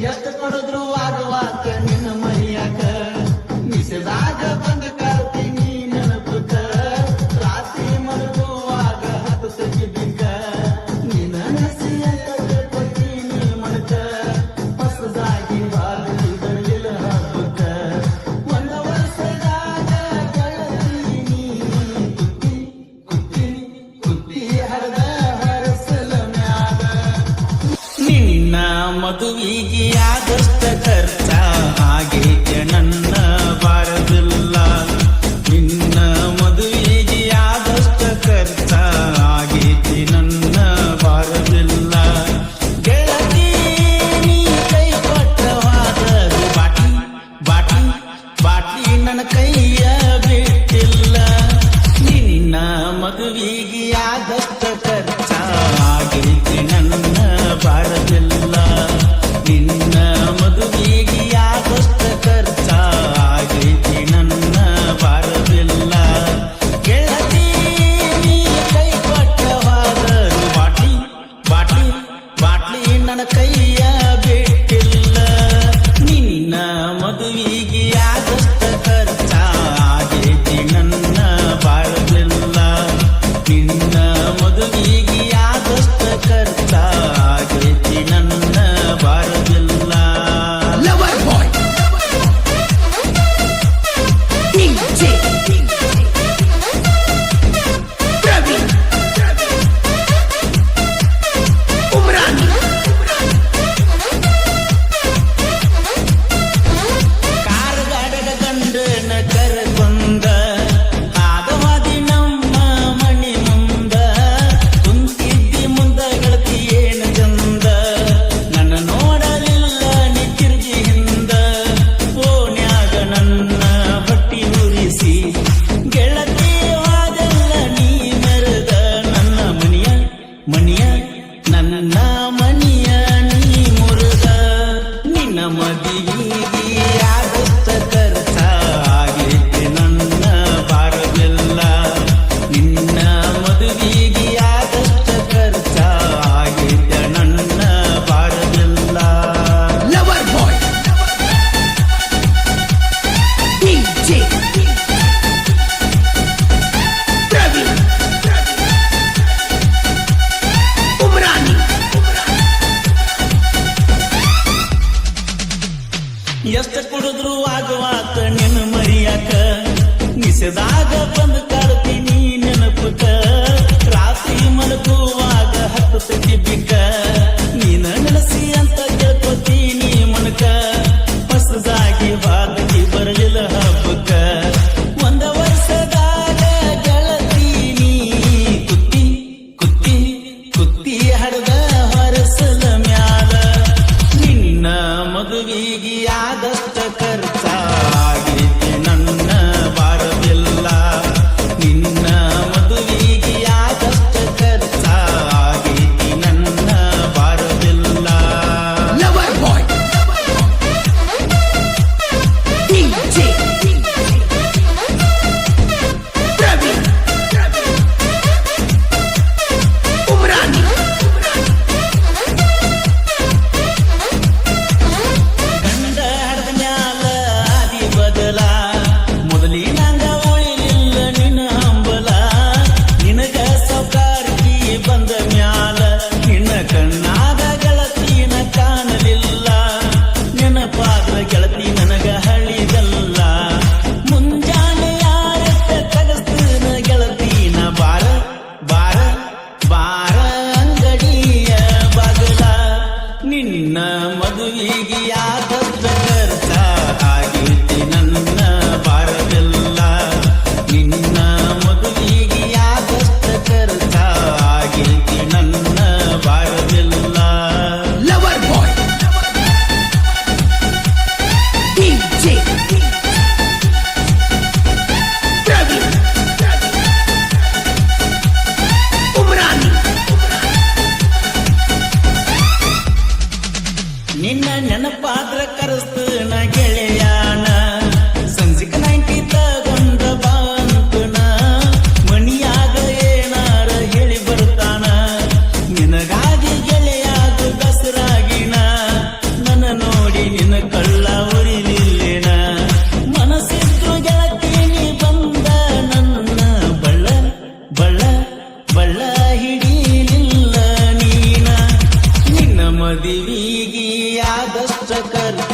ಎಷ್ಟು ಕೊಡಿದ್ರು ಆಗುವಾಗ ನಿನ್ನ ಕಷ್ಟಕರ್ತ ಆಗಿದ್ಯ ನನ್ನ ಬಾರದಿಲ್ಲ. ನಿನ್ನ ಮದುವೆಗೆ ಆದಷ್ಟ ಕರ್ತ ಆಗಿದ್ದಿ ನನ್ನ ಬಾರದಿಲ್ಲ. ಗೆಳತಿ, ನೀ ಕೈ ಕೊಟ್ಟವಾದ ಬಾಟಿ ಬಾಟಿ ಬಾಟಿ ನನ್ನ ಕೈಯ ಬಿಟ್ಟಿಲ್ಲ. ನಿನ್ನ ಮದುವೆಗೆ ಆದ ನಿಮಿಷದಾಗ ಬಂದು ಕಾಡ್ತೀನಿ ನೆನಪುಕ. ರಾತ್ರಿ ಮಲಗುವಾಗ ಹತ್ತತೈತಿ ಬಿಕ್ಕ ನೀನ ನೆನಸಿ ಅಂತ ಕೇಳ್ಕೊತೀನಿ ಮನಕ. ಹೊಸದಾಗ ನೀನ